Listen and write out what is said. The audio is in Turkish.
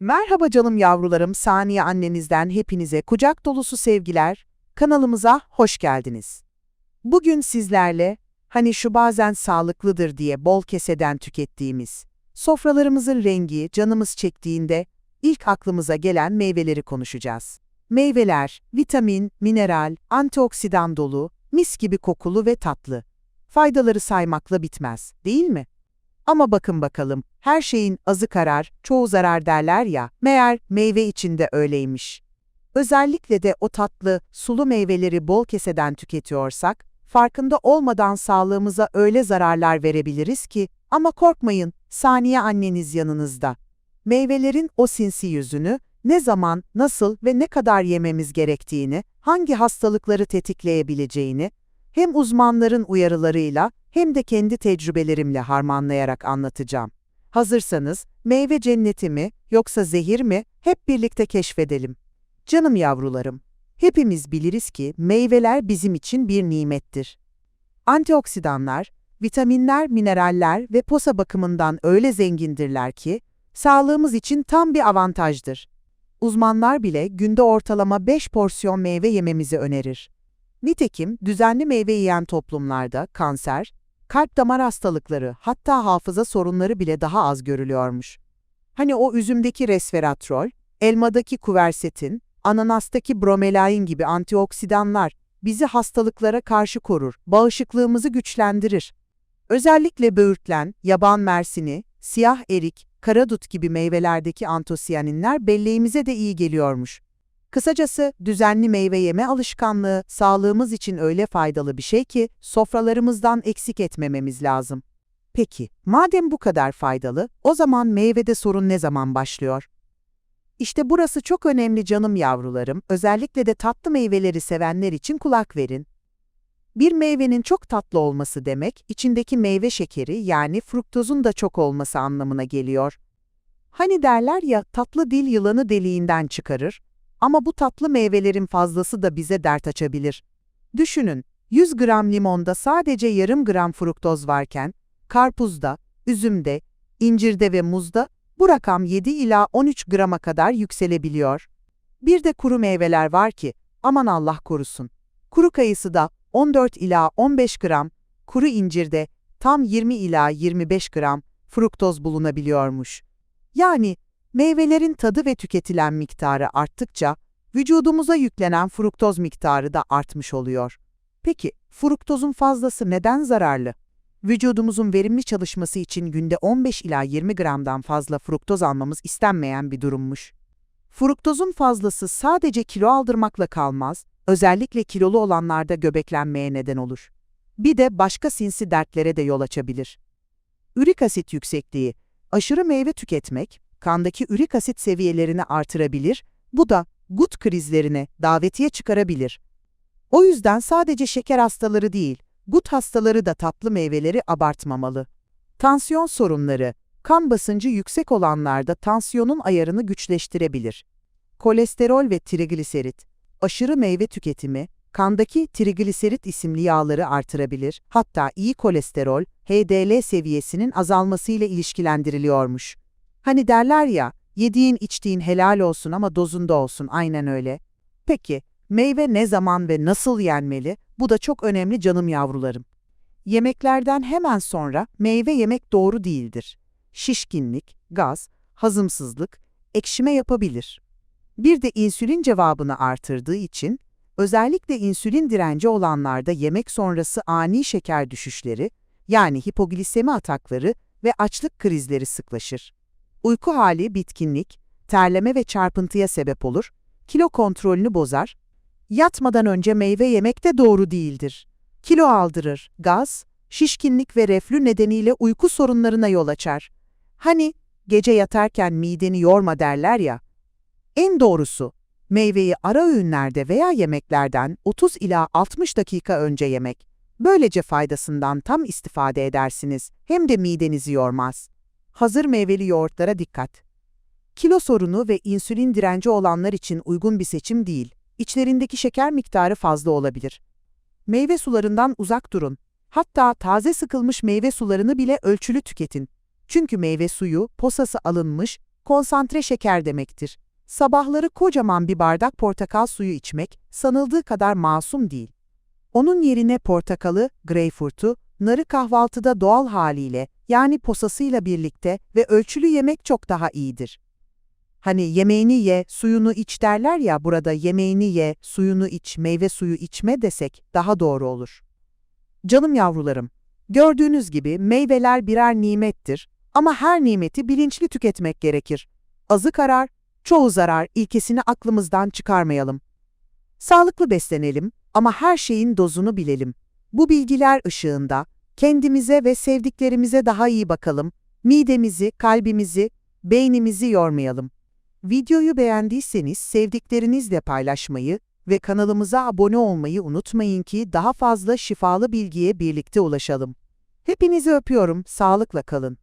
Merhaba canım yavrularım, Saniye annenizden hepinize kucak dolusu sevgiler. Kanalımıza hoş geldiniz. Bugün sizlerle, hani şu bazen sağlıklıdır diye bol keseden tükettiğimiz, sofralarımızın rengi canımız çektiğinde ilk aklımıza gelen meyveleri konuşacağız. Meyveler, vitamin, mineral, antioksidan dolu, mis gibi kokulu ve tatlı. Faydaları saymakla bitmez, değil mi? Ama bakın bakalım, her şeyin azı karar, çoğu zarar derler ya, meğer meyve içinde öyleymiş. Özellikle de o tatlı, sulu meyveleri bol keseden tüketiyorsak, farkında olmadan sağlığımıza öyle zararlar verebiliriz ki, ama korkmayın, saniye anneniz yanınızda. Meyvelerin o sinsi yüzünü, ne zaman, nasıl ve ne kadar yememiz gerektiğini, hangi hastalıkları tetikleyebileceğini, hem uzmanların uyarılarıyla hem de kendi tecrübelerimle harmanlayarak anlatacağım. Hazırsanız, meyve cenneti mi yoksa zehir mi hep birlikte keşfedelim. Canım yavrularım, hepimiz biliriz ki meyveler bizim için bir nimettir. Antioksidanlar, vitaminler, mineraller ve posa bakımından öyle zengindirler ki, sağlığımız için tam bir avantajdır. Uzmanlar bile günde ortalama 5 porsiyon meyve yememizi önerir. Nitekim düzenli meyve yiyen toplumlarda kanser, kalp damar hastalıkları hatta hafıza sorunları bile daha az görülüyormuş. Hani o üzümdeki resveratrol, elmadaki kuversetin, ananastaki bromelain gibi antioksidanlar bizi hastalıklara karşı korur, bağışıklığımızı güçlendirir. Özellikle böğürtlen, yaban mersini, siyah erik, karadut gibi meyvelerdeki antosiyaninler belleğimize de iyi geliyormuş. Kısacası düzenli meyve yeme alışkanlığı sağlığımız için öyle faydalı bir şey ki sofralarımızdan eksik etmememiz lazım. Peki, madem bu kadar faydalı, o zaman meyvede sorun ne zaman başlıyor? İşte burası çok önemli canım yavrularım, özellikle de tatlı meyveleri sevenler için kulak verin. Bir meyvenin çok tatlı olması demek, içindeki meyve şekeri yani fruktozun da çok olması anlamına geliyor. Hani derler ya, tatlı dil yılanı deliğinden çıkarır, ama bu tatlı meyvelerin fazlası da bize dert açabilir. Düşünün, 100 gram limonda sadece yarım gram fruktoz varken, karpuzda, üzümde, incirde ve muzda bu rakam 7 ila 13 grama kadar yükselebiliyor. Bir de kuru meyveler var ki, aman Allah korusun. Kuru kayısı da 14 ila 15 gram, kuru incirde tam 20 ila 25 gram fruktoz bulunabiliyormuş. Yani Meyvelerin tadı ve tüketilen miktarı arttıkça, vücudumuza yüklenen fruktoz miktarı da artmış oluyor. Peki, fruktozun fazlası neden zararlı? Vücudumuzun verimli çalışması için günde 15 ila 20 gramdan fazla fruktoz almamız istenmeyen bir durummuş. Fruktozun fazlası sadece kilo aldırmakla kalmaz, özellikle kilolu olanlarda göbeklenmeye neden olur. Bir de başka sinsi dertlere de yol açabilir. Ürik asit yüksekliği, aşırı meyve tüketmek, kandaki ürik asit seviyelerini artırabilir, bu da gut krizlerine davetiye çıkarabilir. O yüzden sadece şeker hastaları değil, gut hastaları da tatlı meyveleri abartmamalı. Tansiyon sorunları, kan basıncı yüksek olanlarda tansiyonun ayarını güçleştirebilir. Kolesterol ve trigliserit, aşırı meyve tüketimi, kandaki trigliserit isimli yağları artırabilir, hatta iyi kolesterol, HDL seviyesinin azalmasıyla ilişkilendiriliyormuş. Hani derler ya, yediğin içtiğin helal olsun ama dozunda olsun, aynen öyle. Peki, meyve ne zaman ve nasıl yenmeli? Bu da çok önemli canım yavrularım. Yemeklerden hemen sonra meyve yemek doğru değildir. Şişkinlik, gaz, hazımsızlık, ekşime yapabilir. Bir de insülin cevabını artırdığı için, özellikle insülin direnci olanlarda yemek sonrası ani şeker düşüşleri, yani hipoglisemi atakları ve açlık krizleri sıklaşır. Uyku hali bitkinlik, terleme ve çarpıntıya sebep olur, kilo kontrolünü bozar. Yatmadan önce meyve yemek de doğru değildir. Kilo aldırır, gaz, şişkinlik ve reflü nedeniyle uyku sorunlarına yol açar. Hani gece yatarken mideni yorma derler ya. En doğrusu, meyveyi ara öğünlerde veya yemeklerden 30 ila 60 dakika önce yemek. Böylece faydasından tam istifade edersiniz, hem de midenizi yormaz. Hazır meyveli yoğurtlara dikkat. Kilo sorunu ve insülin direnci olanlar için uygun bir seçim değil. İçlerindeki şeker miktarı fazla olabilir. Meyve sularından uzak durun. Hatta taze sıkılmış meyve sularını bile ölçülü tüketin. Çünkü meyve suyu posası alınmış, konsantre şeker demektir. Sabahları kocaman bir bardak portakal suyu içmek sanıldığı kadar masum değil. Onun yerine portakalı, greyfurtu, narı kahvaltıda doğal haliyle yani posasıyla birlikte ve ölçülü yemek çok daha iyidir. Hani yemeğini ye, suyunu iç derler ya burada yemeğini ye, suyunu iç, meyve suyu içme desek daha doğru olur. Canım yavrularım, gördüğünüz gibi meyveler birer nimettir ama her nimeti bilinçli tüketmek gerekir. Azı karar, çoğu zarar ilkesini aklımızdan çıkarmayalım. Sağlıklı beslenelim ama her şeyin dozunu bilelim. Bu bilgiler ışığında kendimize ve sevdiklerimize daha iyi bakalım, midemizi, kalbimizi, beynimizi yormayalım. Videoyu beğendiyseniz sevdiklerinizle paylaşmayı ve kanalımıza abone olmayı unutmayın ki daha fazla şifalı bilgiye birlikte ulaşalım. Hepinizi öpüyorum, sağlıkla kalın.